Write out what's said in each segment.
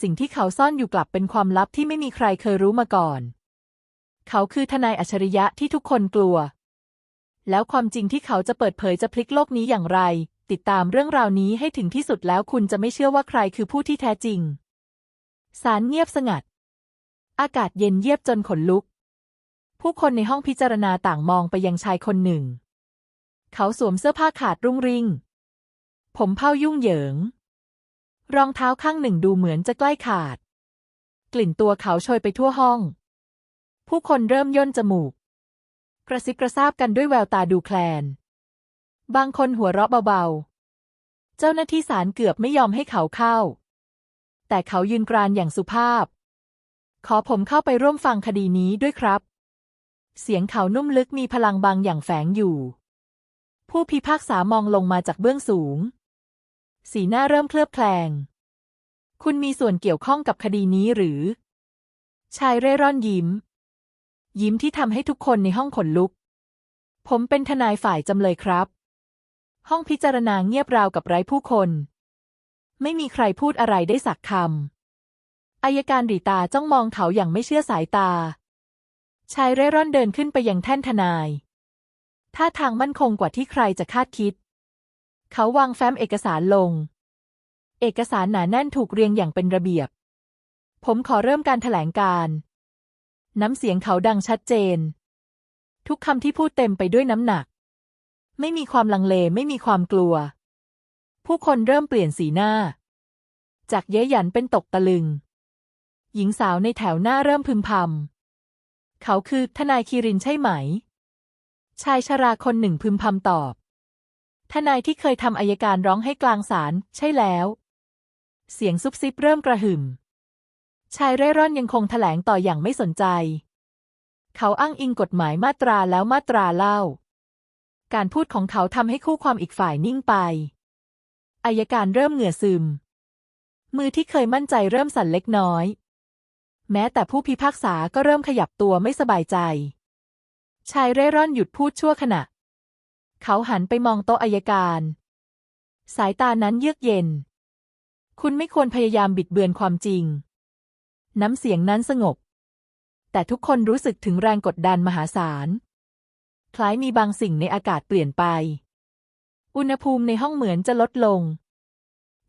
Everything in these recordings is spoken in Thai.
สิ่งที่เขาซ่อนอยู่กลับเป็นความลับที่ไม่มีใครเคยรู้มาก่อน เขาคือทนายอัจฉริยะที่ทุกคนกลัว แล้วความจริงที่เขาจะเปิดเผยจะพลิกโลกนี้อย่างไร ติดตามเรื่องราวนี้ให้ถึงที่สุดแล้วคุณจะไม่เชื่อว่าใครคือผู้ที่แท้จริง สารเงียบสงัด อากาศเย็นเยียบจนขนลุก ผู้คนในห้องพิจารณาต่างมองไปยังชายคนหนึ่ง เขาสวมเสื้อผ้าขาดรุ่งริ่ง ผมเผ้ายุ่งเหยิง รองเท้าข้างหนึ่งดูเหมือนจะใกล้ขาด กลิ่นตัวเขาโชยไปทั่วห้อง ผู้คนเริ่มย่นจมูก กระซิบกระซาบกันด้วยแววตาดูแคลน บางคนหัวเราะเบาๆ เจ้าหน้าที่ศาลเกือบไม่ยอมให้เขาเข้า แต่เขายืนกรานอย่างสุภาพ ขอผมเข้าไปร่วมฟังคดีนี้ด้วยครับ เสียงเขานุ่มลึกมีพลังบางอย่างแฝงอยู่ ผู้พิพากษามองลงมาจากเบื้องสูง สีหน้าเริ่มเคลือบแคลง คุณมีส่วนเกี่ยวข้องกับคดีนี้หรือ ชายเร่ร่อนยิ้ม ยิ้มที่ทำให้ทุกคนในห้องขนลุก ผมเป็นทนายฝ่ายจำเลยครับ ห้องพิจารณาเงียบราวกับไร้ผู้คน ไม่มีใครพูดอะไรได้สักคำอายการหรีตาจ้องมองเขาอย่างไม่เชื่อสายตา ชายเร่ร่อนเดินขึ้นไปยังแท่นทนายท่าทางมั่นคงกว่าที่ใครจะคาดคิด เขาวางแฟ้มเอกสารลง เอกสารหนาแน่นถูกเรียงอย่างเป็นระเบียบ ผมขอเริ่มการแถลงการ น้ำเสียงเขาดังชัดเจน ทุกคำที่พูดเต็มไปด้วยน้ำหนัก ไม่มีความลังเลไม่มีความกลัว ผู้คนเริ่มเปลี่ยนสีหน้า จากเย้ยหยันเป็นตกตะลึง หญิงสาวในแถวหน้าเริ่มพึมพำเขาคือทนายคีรินใช่ไหม ชายชราคนหนึ่งพึมพำตอบ ทนายที่เคยทำอายการร้องให้กลางศาลใช่แล้ว เสียงซุบซิบเริ่มกระหึ่ม ชายเร่ร่อนยังคงแถลงต่ออย่างไม่สนใจ เขาอ้างอิงกฎหมายมาตราแล้วมาตราเล่า การพูดของเขาทำให้คู่ความอีกฝ่ายนิ่งไปอายการเริ่มเหงื่อซึม มือที่เคยมั่นใจเริ่มสั่นเล็กน้อย แม้แต่ผู้พิพากษาก็เริ่มขยับตัวไม่สบายใจ ชายเร่ร่อนหยุดพูดชั่วขณะ เขาหันไปมองโต๊ะอายการ สายตานั้นเยือกเย็น คุณไม่ควรพยายามบิดเบือนความจริง น้ำเสียงนั้นสงบ แต่ทุกคนรู้สึกถึงแรงกดดันมหาศาล คล้ายมีบางสิ่งในอากาศเปลี่ยนไป อุณหภูมิในห้องเหมือนจะลดลง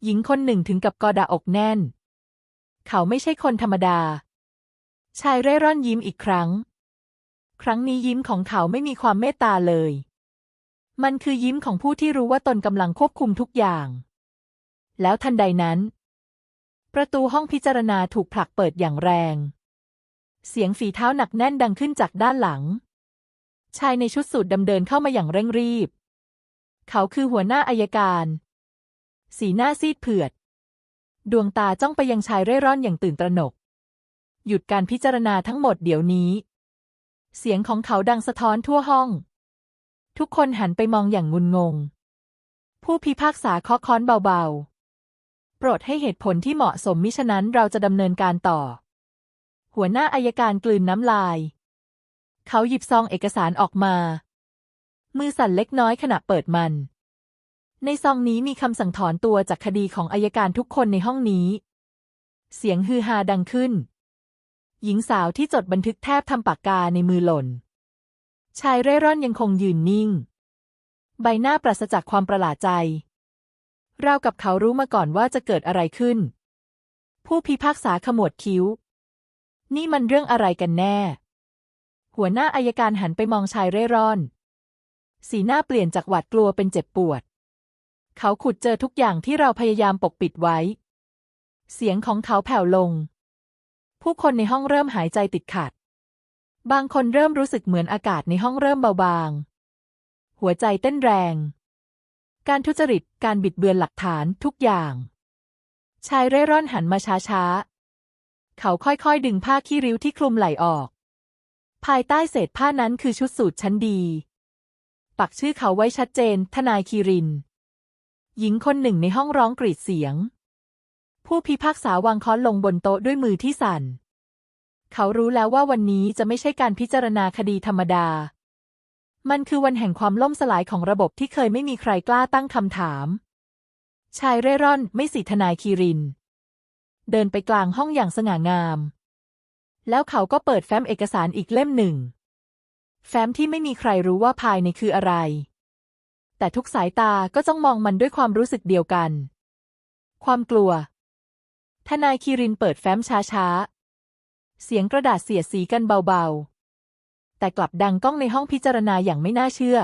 หญิงคนหนึ่งถึงกับกอดาอกแน่น เขาไม่ใช่คนธรรมดา ชายเร่ร่อนยิ้มอีกครั้ง ครั้งนี้ยิ้มของเขาไม่มีความเมตตาเลย มันคือยิ้มของผู้ที่รู้ว่าตนกำลังควบคุมทุกอย่าง แล้วทันใดนั้น ประตูห้องพิจารณาถูกผลักเปิดอย่างแรง เสียงฝีเท้าหนักแน่นดังขึ้นจากด้านหลัง ชายในชุดสูทดำเดินเข้ามาอย่างเร่งรีบ เขาคือหัวหน้าอายการ สีหน้าซีดเผือด ดวงตาจ้องไปยังชายเร่ร่อนอย่างตื่นตระหนก หยุดการพิจารณาทั้งหมดเดี๋ยวนี้ เสียงของเขาดังสะท้อนทั่วห้อง ทุกคนหันไปมองอย่างงุนงง ผู้พิพากษาเคาะค้อนเบาๆ โปรดให้เหตุผลที่เหมาะสมมิฉะนั้นเราจะดำเนินการต่อ หัวหน้าอายการกลืนน้ำลาย เขาหยิบซองเอกสารออกมา มือสั่นเล็กน้อยขณะเปิดมัน ในซองนี้มีคำสั่งถอนตัวจากคดีของอายการทุกคนในห้องนี้ เสียงฮือฮาดังขึ้น หญิงสาวที่จดบันทึกแทบทำปากกาในมือหล่น ชายเร่ร่อนยังคงยืนนิ่ง ใบหน้าปราศจากความประหลาดใจราวกับเขารู้มาก่อนว่าจะเกิดอะไรขึ้น ผู้พิพากษาขมวดคิ้ว นี่มันเรื่องอะไรกันแน่ หัวหน้าอายการหันไปมองชายเร่ร่อน สีหน้าเปลี่ยนจากหวาดกลัวเป็นเจ็บปวด เขาขุดเจอทุกอย่างที่เราพยายามปกปิดไว้ เสียงของเขาแผ่วลง ผู้คนในห้องเริ่มหายใจติดขัด บางคนเริ่มรู้สึกเหมือนอากาศในห้องเริ่มเบาบาง หัวใจเต้นแรง การทุจริต การบิดเบือนหลักฐานทุกอย่าง ชายเร่ร่อนหันมาช้าๆ เขาค่อยๆ ดึงผ้าขี้ริ้วที่คลุมไหล่ออก ภายใต้เศษผ้านั้นคือชุดสูทชั้นดี ปักชื่อเขาไว้ชัดเจน ทนายคีริน หญิงคนหนึ่งในห้องร้องกรีดเสียง ผู้พิพากษาวางค้อนลงบนโต๊ะด้วยมือที่สั่น เขารู้แล้วว่าวันนี้จะไม่ใช่การพิจารณาคดีธรรมดา มันคือวันแห่งความล่มสลายของระบบที่เคยไม่มีใครกล้าตั้งคำถาม ชายเร่ร่อนไม่สิทนายคีริน เดินไปกลางห้องอย่างสง่างาม แล้วเขาก็เปิดแฟ้มเอกสารอีกเล่มหนึ่ง แฟ้มที่ไม่มีใครรู้ว่าภายในคืออะไร แต่ทุกสายตาก็จ้องมองมันด้วยความรู้สึกเดียวกัน ความกลัวทนายคีรินเปิดแฟ้มช้าๆ เสียงกระดาษเสียดสีกันเบาๆ แต่กลับดังก้องในห้องพิจารณาอย่างไม่น่าเชื่อ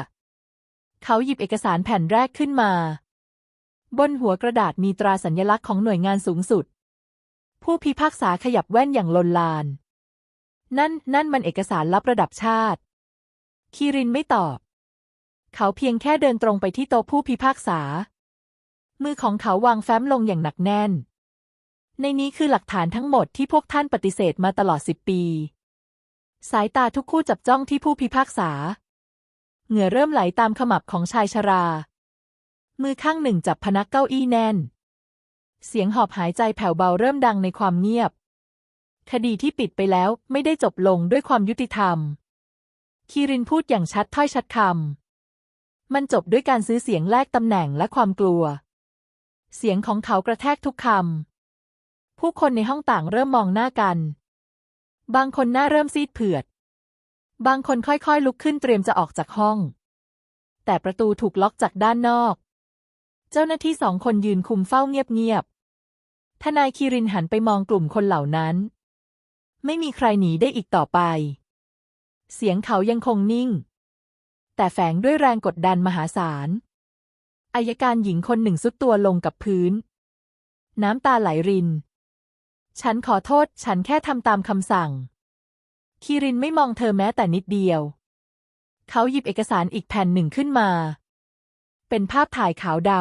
เขาหยิบเอกสารแผ่นแรกขึ้นมา บนหัวกระดาษมีตราสัญลักษณ์ของหน่วยงานสูงสุด ผู้พิพากษาขยับแว่นอย่างลนลาน นั่น นั่นมันเอกสารลับระดับชาติ คีรินไม่ตอบ เขาเพียงแค่เดินตรงไปที่โต๊ะผู้พิพากษา มือของเขาวางแฟ้มลงอย่างหนักแน่น ในนี้คือหลักฐานทั้งหมดที่พวกท่านปฏิเสธมาตลอดสิบปี สายตาทุกคู่จับจ้องที่ผู้พิพากษา เหงื่อเริ่มไหลตามขมับของชายชรา มือข้างหนึ่งจับพนักเก้าอี้แน่น เสียงหอบหายใจแผ่วเบาเริ่มดังในความเงียบ คดีที่ปิดไปแล้วไม่ได้จบลงด้วยความยุติธรรม คีรินพูดอย่างชัดถ้อยชัดคำ มันจบด้วยการซื้อเสียงแลกตำแหน่งและความกลัว เสียงของเขากระแทกทุกคำ ผู้คนในห้องต่างเริ่มมองหน้ากัน บางคนหน้าเริ่มซีดเผือด บางคนค่อยๆลุกขึ้นเตรียมจะออกจากห้อง แต่ประตูถูกล็อกจากด้านนอก เจ้าหน้าที่สองคนยืนคุมเฝ้าเงียบๆ ทนายคีรินหันไปมองกลุ่มคนเหล่านั้น ไม่มีใครหนีได้อีกต่อไป เสียงเขายังคงนิ่ง แต่แฝงด้วยแรงกดดันมหาศาลอายการหญิงคนหนึ่งสุดตัวลงกับพื้น น้ำตาไหลริน ฉันขอโทษ ฉันแค่ทำตามคำสั่งคีรินไม่มองเธอแม้แต่นิดเดียว เขาหยิบเอกสารอีกแผ่นหนึ่งขึ้นมา เป็นภาพถ่ายขาวด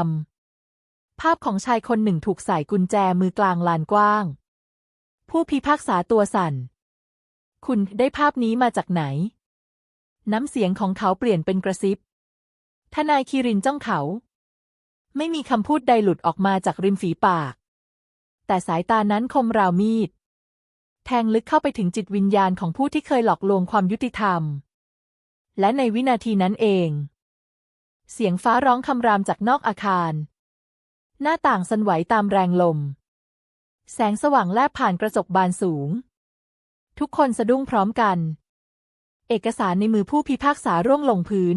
ำ ภาพของชายคนหนึ่งถูกใส่กุญแจมือกลางลานกว้าง ผู้พิพากษาตัวสั่น คุณได้ภาพนี้มาจากไหน น้ำเสียงของเขาเปลี่ยนเป็นกระซิบ ทนายคีรินจ้องเขา ไม่มีคำพูดใดหลุดออกมาจากริมฝีปาก แต่สายตานั้นคมราวมีด แทงลึกเข้าไปถึงจิตวิญญาณของผู้ที่เคยหลอกลวงความยุติธรรม และในวินาทีนั้นเอง เสียงฟ้าร้องคำรามจากนอกอาคาร หน้าต่างสั่นไหวตามแรงลม แสงสว่างแลบผ่านกระจกบานสูง ทุกคนสะดุ้งพร้อมกัน เอกสารในมือผู้พิพากษาร่วงลงพื้น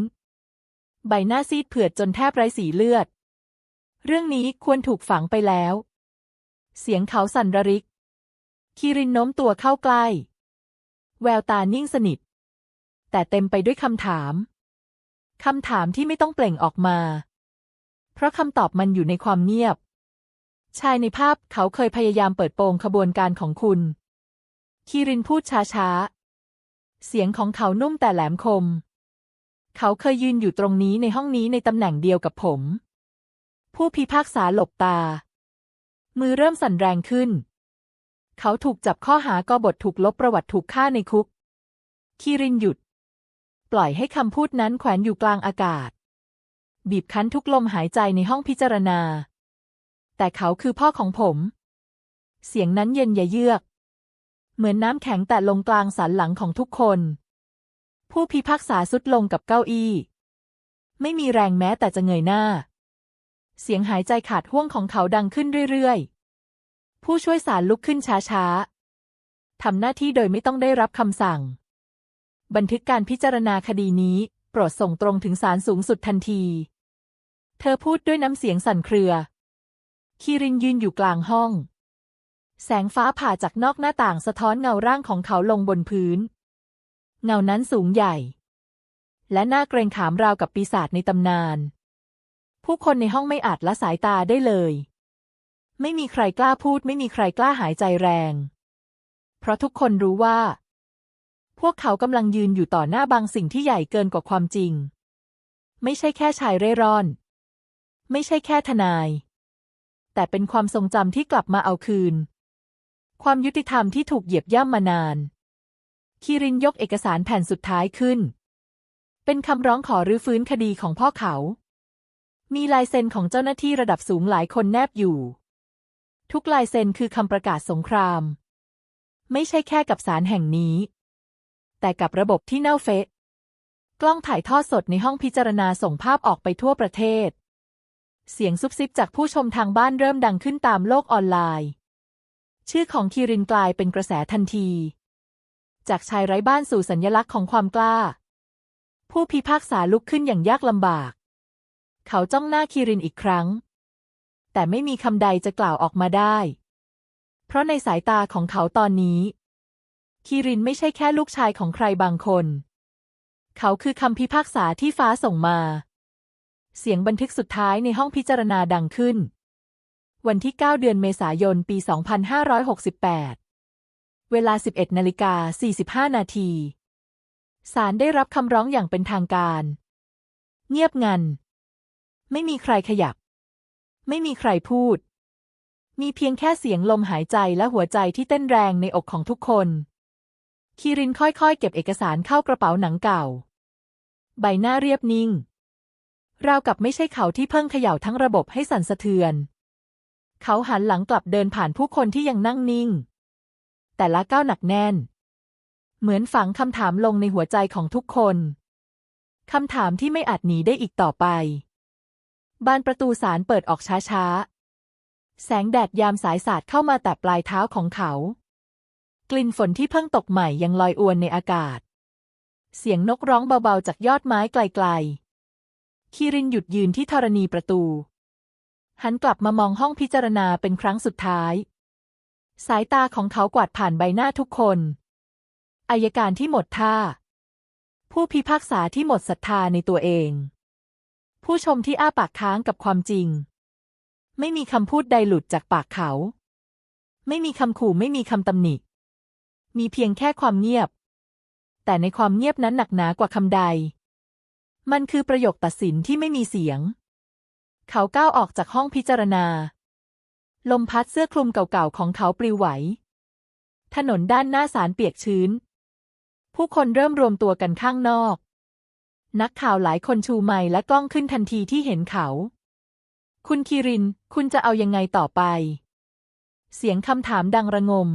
ใบหน้าซีดเผือดจนแทบไร้สีเลือด เรื่องนี้ควรถูกฝังไปแล้ว เสียงเขาสั่นระริกคีรินโน้มตัวเข้าใกล้ แววตานิ่งสนิท แต่เต็มไปด้วยคำถาม คำถามที่ไม่ต้องเปล่งออกมา เพราะคำตอบมันอยู่ในความเงียบ ชายในภาพเขาเคยพยายามเปิดโปงขบวนการของคุณคีรินพูดช้าๆ เสียงของเขานุ่มแต่แหลมคม เขาเคยยืนอยู่ตรงนี้ในห้องนี้ในตำแหน่งเดียวกับผม ผู้พิพากษาหลบตา มือเริ่มสั่นแรงขึ้น เขาถูกจับข้อหากบฏถูกลบประวัติถูกฆ่าในคุกคีรินหยุด ปล่อยให้คำพูดนั้นแขวนอยู่กลางอากาศ บีบคั้นทุกลมหายใจในห้องพิจารณา แต่เขาคือพ่อของผม เสียงนั้นเย็นยะเยือก เหมือนน้ำแข็งแต่ลงกลางสันหลังของทุกคน ผู้พิพากษาสุดลงกับเก้าอี้ ไม่มีแรงแม้แต่จะเงยหน้า เสียงหายใจขาดห่วงของเขาดังขึ้นเรื่อยๆ ผู้ช่วยศาลลุกขึ้นช้าๆ ทำหน้าที่โดยไม่ต้องได้รับคำสั่ง บันทึกการพิจารณาคดีนี้ โปรดส่งตรงถึงศาลสูงสุดทันที เธอพูดด้วยน้ำเสียงสั่นเครือ คีรินยืนอยู่กลางห้อง แสงฟ้าผ่าจากนอกหน้าต่างสะท้อนเงาร่างของเขาลงบนพื้น เงานั้นสูงใหญ่ และน่าเกรงขามราวกับปีศาจในตำนาน ผู้คนในห้องไม่อาจละสายตาได้เลย ไม่มีใครกล้าพูด ไม่มีใครกล้าหายใจแรง เพราะทุกคนรู้ว่า พวกเขากำลังยืนอยู่ต่อหน้าบางสิ่งที่ใหญ่เกินกว่าความจริง ไม่ใช่แค่ชายเร่ร่อน ไม่ใช่แค่ทนาย แต่เป็นความทรงจำที่กลับมาเอาคืน ความยุติธรรมที่ถูกเหยียบย่ำมานานคีรินยกเอกสารแผ่นสุดท้ายขึ้น เป็นคำร้องขอรื้อฟื้นคดีของพ่อเขา มีลายเซ็นของเจ้าหน้าที่ระดับสูงหลายคนแนบอยู่ ทุกลายเซ็นคือคำประกาศสงคราม ไม่ใช่แค่กับศาลแห่งนี้ แต่กับระบบที่เน่าเฟะ กล้องถ่ายทอดสดในห้องพิจารณาส่งภาพออกไปทั่วประเทศ เสียงซุบซิบจากผู้ชมทางบ้านเริ่มดังขึ้นตามโลกออนไลน์ ชื่อของคีรินกลายเป็นกระแสทันที จากชายไร้บ้านสู่สัญญลักษณ์ของความกล้า ผู้พิพากษาลุกขึ้นอย่างยากลำบาก เขาจ้องหน้าคีรินอีกครั้ง แต่ไม่มีคำใดจะกล่าวออกมาได้ เพราะในสายตาของเขาตอนนี้คีรินไม่ใช่แค่ลูกชายของใครบางคน เขาคือคำพิพากษาที่ฟ้าส่งมา เสียงบันทึกสุดท้ายในห้องพิจารณาดังขึ้น วันที่ 9 เดือนเมษายน ปี 2568 เวลา 11นาฬิกา45 นาทีศาลได้รับคำร้องอย่างเป็นทางการ เงียบงัน ไม่มีใครขยับ ไม่มีใครพูด มีเพียงแค่เสียงลมหายใจและหัวใจที่เต้นแรงในอกของทุกคนคีรินค่อยๆ เก็บเอกสารเข้ากระเป๋าหนังเก่า ใบหน้าเรียบนิ่ง ราวกับไม่ใช่เขาที่เพิ่งเขย่าทั้งระบบให้สั่นสะเทือน เขาหันหลังกลับเดินผ่านผู้คนที่ยังนั่งนิ่ง แต่ละก้าวหนักแน่น เหมือนฝังคำถามลงในหัวใจของทุกคนคำถามที่ไม่อาจหนีได้อีกต่อไป บานประตูศาลเปิดออกช้าๆ แสงแดดยามสายสาดเข้ามาแต่ปลายเท้าของเขา กลิ่นฝนที่เพิ่งตกใหม่ยังลอยอวนในอากาศ เสียงนกร้องเบาๆจากยอดไม้ไกลๆคีรินหยุดยืนที่ธรณีประตู หันกลับมามองห้องพิจารณาเป็นครั้งสุดท้าย สายตาของเขากวาดผ่านใบหน้าทุกคนอายการที่หมดท่า ผู้พิพากษาที่หมดศรัทธาในตัวเอง ผู้ชมที่อ้าปากค้างกับความจริง ไม่มีคำพูดใดหลุดจากปากเขา ไม่มีคำขู่ไม่มีคำตำหนิ มีเพียงแค่ความเงียบ แต่ในความเงียบนั้นหนักหนากว่าคำใด มันคือประโยคตัดสินที่ไม่มีเสียง เขาก้าวออกจากห้องพิจารณา ลมพัดเสื้อคลุมเก่าๆของเขาปลิวไหว ถนนด้านหน้าศาลเปียกชื้น ผู้คนเริ่มรวมตัวกันข้างนอก นักข่าวหลายคนชูไมค์และกล้องขึ้นทันทีที่เห็นเขา คุณคิริน คุณจะเอายังไงต่อไป เสียงคำถามดังระงม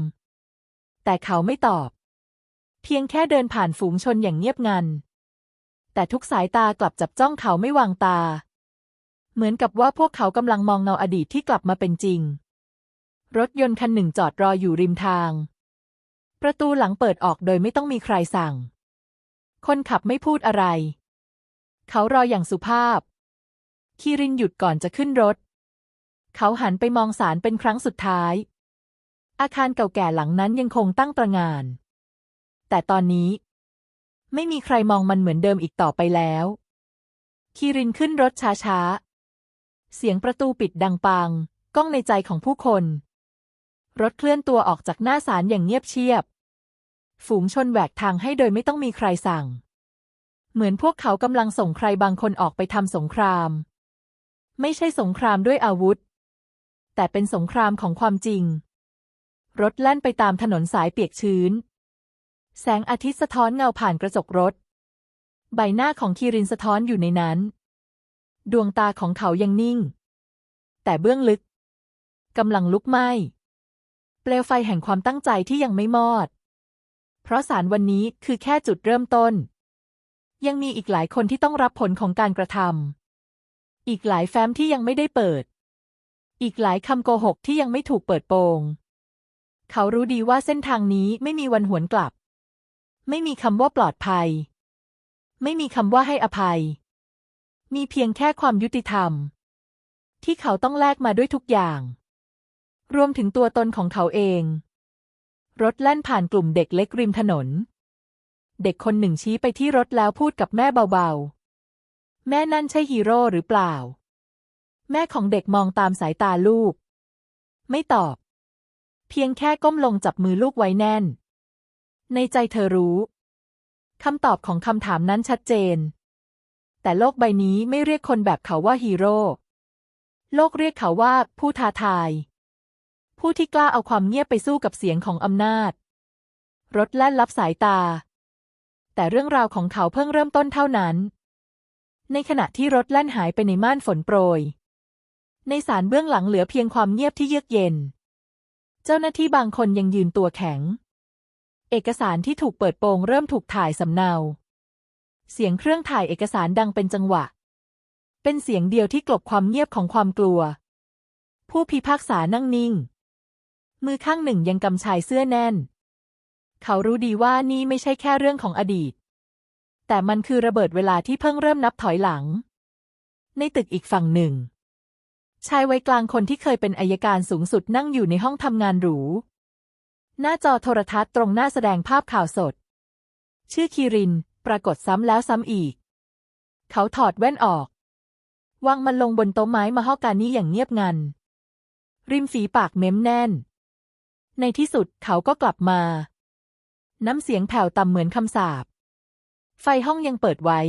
แต่เขาไม่ตอบ เพียงแค่เดินผ่านฝูงชนอย่างเงียบงัน แต่ทุกสายตากลับจับจ้องเขาไม่วางตา เหมือนกับว่าพวกเขากำลังมองเงาอดีตที่กลับมาเป็นจริง รถยนต์คันหนึ่งจอดรออยู่ริมทาง ประตูหลังเปิดออกโดยไม่ต้องมีใครสั่งคนขับไม่พูดอะไร เขารออย่างสุภาพคีรินหยุดก่อนจะขึ้นรถ เขาหันไปมองสารเป็นครั้งสุดท้าย อาคารเก่าแก่หลังนั้นยังคงตั้งตระงาน แต่ตอนนี้ ไม่มีใครมองมันเหมือนเดิมอีกต่อไปแล้วคีรินขึ้นรถช้าๆ เสียงประตูปิดดังปัง ก้องในใจของผู้คน รถเคลื่อนตัวออกจากหน้าศาลอย่างเงียบเชียบ ฝูงชนแหวกทางให้โดยไม่ต้องมีใครสั่ง เหมือนพวกเขากำลังส่งใครบางคนออกไปทำสงคราม ไม่ใช่สงครามด้วยอาวุธ แต่เป็นสงครามของความจริง รถแล่นไปตามถนนสายเปียกชื้น แสงอาทิตย์สะท้อนเงาผ่านกระจกรถ ใบหน้าของคีรินสะท้อนอยู่ในนั้น ดวงตาของเขายังนิ่ง แต่เบื้องลึกกำลังลุกไหม้เปลวไฟแห่งความตั้งใจที่ยังไม่มอด เพราะสารวันนี้คือแค่จุดเริ่มต้น ยังมีอีกหลายคนที่ต้องรับผลของการกระทำอีกหลายแฟ้มที่ยังไม่ได้เปิด อีกหลายคำโกหกที่ยังไม่ถูกเปิดโปง เขารู้ดีว่าเส้นทางนี้ไม่มีวันหวนกลับ ไม่มีคำว่าปลอดภัย ไม่มีคำว่าให้อภัย มีเพียงแค่ความยุติธรรม ที่เขาต้องแลกมาด้วยทุกอย่าง รวมถึงตัวตนของเขาเอง รถแล่นผ่านกลุ่มเด็กเล็กริมถนน เด็กคนหนึ่งชี้ไปที่รถแล้วพูดกับแม่เบาๆ แม่นั่นใช่ฮีโร่หรือเปล่า แม่ของเด็กมองตามสายตาลูก ไม่ตอบ เพียงแค่ก้มลงจับมือลูกไว้แน่น ในใจเธอรู้คำตอบของคำถามนั้นชัดเจน แต่โลกใบนี้ไม่เรียกคนแบบเขาว่าฮีโร่ โลกเรียกเขาว่าผู้ท้าทาย ผู้ที่กล้าเอาความเงียบไปสู้กับเสียงของอำนาจ รถแล่นลับสายตา แต่เรื่องราวของเขาเพิ่งเริ่มต้นเท่านั้น ในขณะที่รถแล่นหายไปในม่านฝนโปรย ในสารเบื้องหลังเหลือเพียงความเงียบที่เยือกเย็น เจ้าหน้าที่บางคนยังยืนตัวแข็ง เอกสารที่ถูกเปิดโปงเริ่มถูกถ่ายสำเนา เสียงเครื่องถ่ายเอกสารดังเป็นจังหวะ เป็นเสียงเดียวที่กลบความเงียบของความกลัว ผู้พิพากษานั่งนิ่ง มือข้างหนึ่งยังกำชายเสื้อแน่น เขารู้ดีว่านี่ไม่ใช่แค่เรื่องของอดีต แต่มันคือระเบิดเวลาที่เพิ่งเริ่มนับถอยหลัง ในตึกอีกฝั่งหนึ่ง ชายวัยกลางคนที่เคยเป็นอายการสูงสุดนั่งอยู่ในห้องทำงานหรู หน้าจอโทรทัศน์ตรงหน้าแสดงภาพข่าวสด ชื่อคีริน ปรากฏซ้ำแล้วซ้ำอีก เขาถอดแว่นออก วางมันลงบนโต๊ะไม้มาฮอกกานี่อย่างเงียบงัน ริมฝีปากเม้มแน่น ในที่สุดเขาก็กลับมา น้ำเสียงแผ่วต่ำเหมือนคำสาปไฟห้องยังเปิดไว้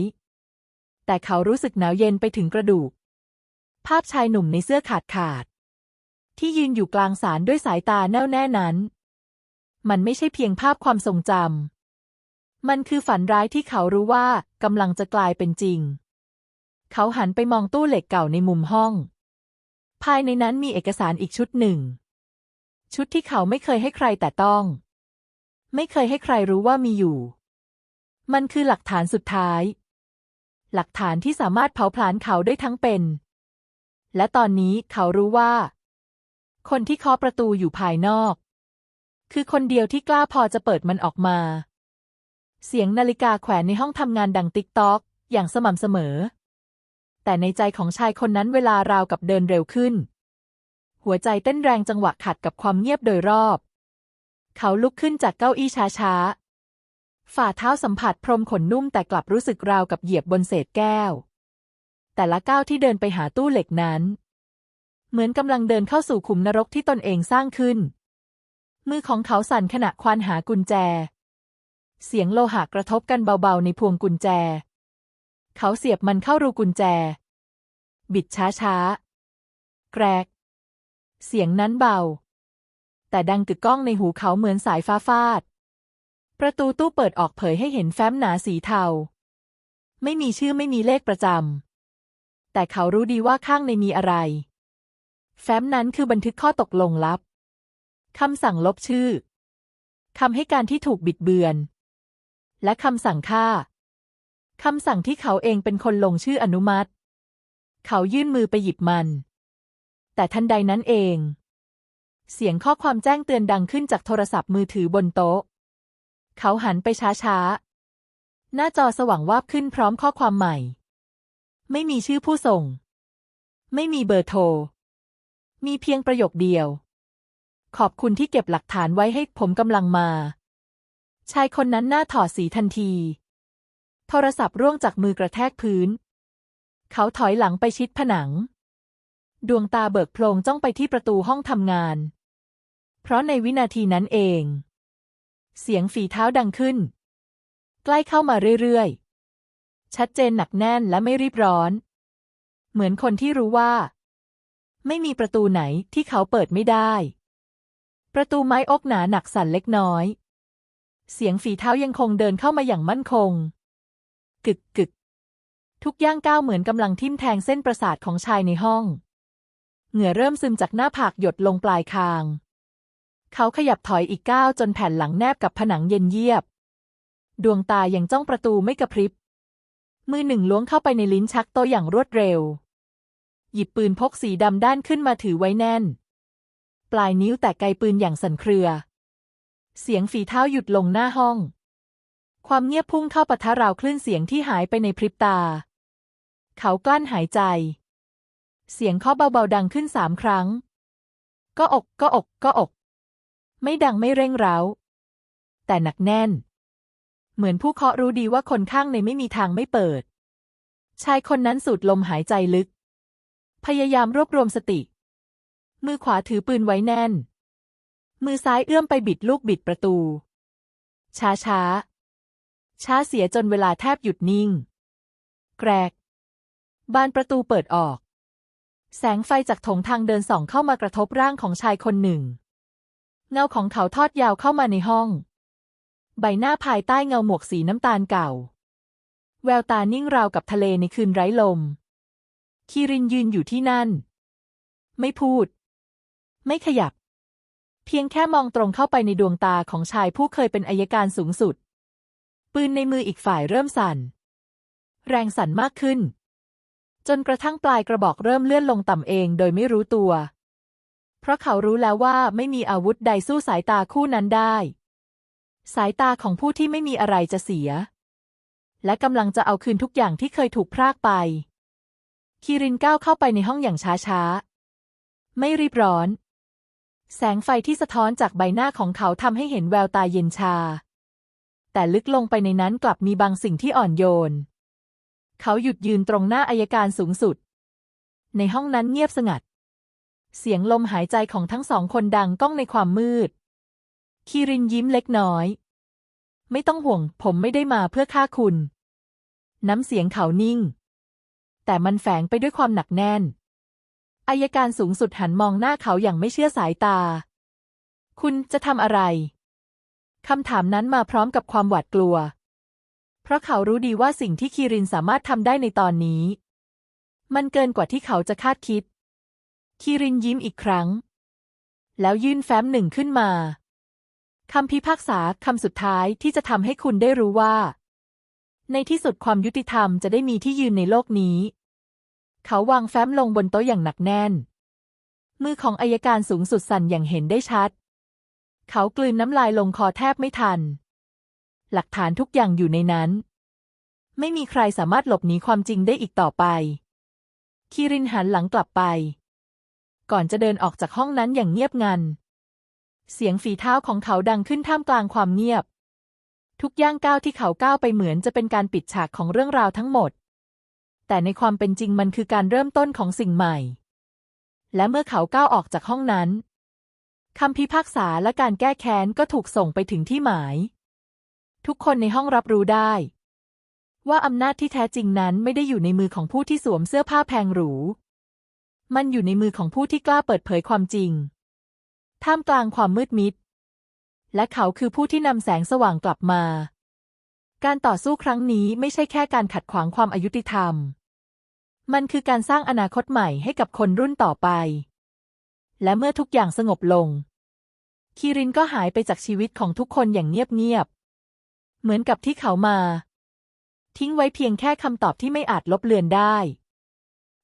แต่เขารู้สึกหนาวเย็นไปถึงกระดูก ภาพชายหนุ่มในเสื้อขาดขาด ที่ยืนอยู่กลางศาลด้วยสายตาแน่วแน่นั้น มันไม่ใช่เพียงภาพความทรงจำ มันคือฝันร้ายที่เขารู้ว่ากำลังจะกลายเป็นจริง เขาหันไปมองตู้เหล็กเก่าในมุมห้อง ภายในนั้นมีเอกสารอีกชุดหนึ่ง ชุดที่เขาไม่เคยให้ใครแต่ต้อง ไม่เคยให้ใครรู้ว่ามีอยู่ มันคือหลักฐานสุดท้าย หลักฐานที่สามารถเผาผลาญเขาได้ทั้งเป็น และตอนนี้เขารู้ว่า คนที่เคาะประตูอยู่ภายนอก คือคนเดียวที่กล้าพอจะเปิดมันออกมา เสียงนาฬิกาแขวนในห้องทำงานดังติ๊กต๊อก อย่างสม่ำเสมอ แต่ในใจของชายคนนั้นเวลาราวกับเดินเร็วขึ้น หัวใจเต้นแรงจังหวะขัดกับความเงียบโดยรอบ เขาลุกขึ้นจากเก้าอี้ช้าๆ ฝ่าเท้าสัมผัสพรมขนนุ่มแต่กลับรู้สึกราวกับเหยียบบนเศษแก้ว แต่ละก้าวที่เดินไปหาตู้เหล็กนั้น เหมือนกำลังเดินเข้าสู่ขุมนรกที่ตนเองสร้างขึ้น มือของเขาสั่นขณะควานหากุญแจ เสียงโลหะกระทบกันเบาๆในพวงกุญแจ เขาเสียบมันเข้ารูกุญแจ บิดช้าๆ แกรก เสียงนั้นเบา แต่ดังกึกก้องในหูเขาเหมือนสายฟ้าฟาด ประตูตู้เปิดออกเผยให้เห็นแฟ้มหนาสีเทา ไม่มีชื่อไม่มีเลขประจำ แต่เขารู้ดีว่าข้างในมีอะไร แฟ้มนั้นคือบันทึกข้อตกลงลับ คำสั่งลบชื่อ คำให้การที่ถูกบิดเบือน และคำสั่งฆ่า คำสั่งที่เขาเองเป็นคนลงชื่ออนุมัติ เขายื่นมือไปหยิบมัน แต่ทันใดนั้นเอง เสียงข้อความแจ้งเตือนดังขึ้นจากโทรศัพท์มือถือบนโต๊ะ เขาหันไปช้าๆ หน้าจอสว่างวาบขึ้นพร้อมข้อความใหม่ ไม่มีชื่อผู้ส่ง ไม่มีเบอร์โทร มีเพียงประโยคเดียว ขอบคุณที่เก็บหลักฐานไว้ให้ผมกำลังมา ชายคนนั้นหน้าถอดสีทันที โทรศัพท์ร่วงจากมือกระแทกพื้น เขาถอยหลังไปชิดผนังดวงตาเบิกโพลงจ้องไปที่ประตูห้องทำงาน เพราะในวินาทีนั้นเอง เสียงฝีเท้าดังขึ้น ใกล้เข้ามาเรื่อยๆ ชัดเจนหนักแน่นและไม่รีบร้อน เหมือนคนที่รู้ว่า ไม่มีประตูไหนที่เขาเปิดไม่ได้ ประตูไม้อกหนาหนักสั่นเล็กน้อย เสียงฝีเท้ายังคงเดินเข้ามาอย่างมั่นคง กึกกึกทุกย่างก้าวเหมือนกำลังทิ่มแทงเส้นประสาทของชายในห้อง เหงื่อเริ่มซึมจากหน้าผากหยดลงปลายคาง เขาขยับถอยอีกก้าวจนแผ่นหลังแนบกับผนังเย็นเยียบ ดวงตายังจ้องประตูไม่กระพริบ มือหนึ่งล้วงเข้าไปในลิ้นชักโตอย่างรวดเร็ว หยิบปืนพกสีดำด้านขึ้นมาถือไว้แน่น ปลายนิ้วแตะไกปืนอย่างสั่นเครือ เสียงฝีเท้าหยุดลงหน้าห้อง ความเงียบพุ่งเข้าปะทะราวคลื่นเสียงที่หายไปในพริบตา เขากลั้นหายใจ เสียงเคาะเบาๆดังขึ้นสามครั้ง ก็อกก็อกก็อก ไม่ดังไม่เร่งเร้า แต่หนักแน่น เหมือนผู้เคาะรู้ดีว่าคนข้างในไม่มีทางไม่เปิด ชายคนนั้นสูดลมหายใจลึก พยายามรวบรวมสติ มือขวาถือปืนไว้แน่น มือซ้ายเอื้อมไปบิดลูกบิดประตู ช้าช้า ช้าเสียจนเวลาแทบหยุดนิ่ง แกรก บานประตูเปิดออก แสงไฟจากถงทางเดินส่องเข้ามากระทบร่างของชายคนหนึ่ง เงาของเขาทอดยาวเข้ามาในห้อง ใบหน้าภายใต้เงาหมวกสีน้ำตาลเก่า แววตานิ่งราวกับทะเลในคืนไร้ลมคีรินยืนอยู่ที่นั่น ไม่พูด ไม่ขยับ เพียงแค่มองตรงเข้าไปในดวงตาของชายผู้เคยเป็นอายการสูงสุด ปืนในมืออีกฝ่ายเริ่มสั่น แรงสั่นมากขึ้น จนกระทั่งปลายกระบอกเริ่มเลื่อนลงต่ำเองโดยไม่รู้ตัว เพราะเขารู้แล้วว่าไม่มีอาวุธใดสู้สายตาคู่นั้นได้ สายตาของผู้ที่ไม่มีอะไรจะเสีย และกำลังจะเอาคืนทุกอย่างที่เคยถูกพรากไป คิรินก้าวเข้าไปในห้องอย่างช้าๆ ไม่รีบร้อน แสงไฟที่สะท้อนจากใบหน้าของเขาทำให้เห็นแววตาเย็นชา แต่ลึกลงไปในนั้นกลับมีบางสิ่งที่อ่อนโยน เขาหยุดยืนตรงหน้าอายการสูงสุด ในห้องนั้นเงียบสงัด เสียงลมหายใจของทั้งสองคนดังก้องในความมืดคีรินยิ้มเล็กน้อย ไม่ต้องห่วง ผมไม่ได้มาเพื่อฆ่าคุณ น้ำเสียงเขานิ่ง แต่มันแฝงไปด้วยความหนักแน่น อายการสูงสุดหันมองหน้าเขาอย่างไม่เชื่อสายตา คุณจะทำอะไร คำถามนั้นมาพร้อมกับความหวาดกลัว เพราะเขารู้ดีว่าสิ่งที่คีรินสามารถทำได้ในตอนนี้ มันเกินกว่าที่เขาจะคาดคิด คีรินยิ้มอีกครั้ง แล้วยื่นแฟ้มหนึ่งขึ้นมาคำพิพากษาคำสุดท้ายที่จะทำให้คุณได้รู้ว่า ในที่สุดความยุติธรรมจะได้มีที่ยืนในโลกนี้ เขาวางแฟ้มลงบนโต๊ะอย่างหนักแน่น มือของอายการสูงสุดสั่นอย่างเห็นได้ชัด เขากลืนน้ำลายลงคอแทบไม่ทัน หลักฐานทุกอย่างอยู่ในนั้น ไม่มีใครสามารถหลบหนีความจริงได้อีกต่อไปคีรินหันหลังกลับไป ก่อนจะเดินออกจากห้องนั้นอย่างเงียบงัน เสียงฝีเท้าของเขาดังขึ้นท่ามกลางความเงียบ ทุกย่างก้าวที่เขาก้าวไปเหมือนจะเป็นการปิดฉากของเรื่องราวทั้งหมด แต่ในความเป็นจริงมันคือการเริ่มต้นของสิ่งใหม่ และเมื่อเขาก้าวออกจากห้องนั้นคำพิพากษาและการแก้แค้นก็ถูกส่งไปถึงที่หมาย ทุกคนในห้องรับรู้ได้ ว่าอำนาจที่แท้จริงนั้นไม่ได้อยู่ในมือของผู้ที่สวมเสื้อผ้าแพงหรู มันอยู่ในมือของผู้ที่กล้าเปิดเผยความจริง ท่ามกลางความมืดมิด และเขาคือผู้ที่นำแสงสว่างกลับมา การต่อสู้ครั้งนี้ไม่ใช่แค่การขัดขวางความอายุติธรรม มันคือการสร้างอนาคตใหม่ให้กับคนรุ่นต่อไป และเมื่อทุกอย่างสงบลงคีรินก็หายไปจากชีวิตของทุกคนอย่างเงียบๆ เหมือนกับที่เขามา ทิ้งไว้เพียงแค่คำตอบที่ไม่อาจลบเลือนได้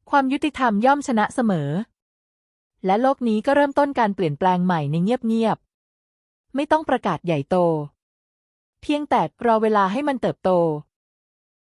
ความยุติธรรมย่อมชนะเสมอ และโลกนี้ก็เริ่มต้นการเปลี่ยนแปลงใหม่ในเงียบๆ ไม่ต้องประกาศใหญ่โต เพียงแต่รอเวลาให้มันเติบโต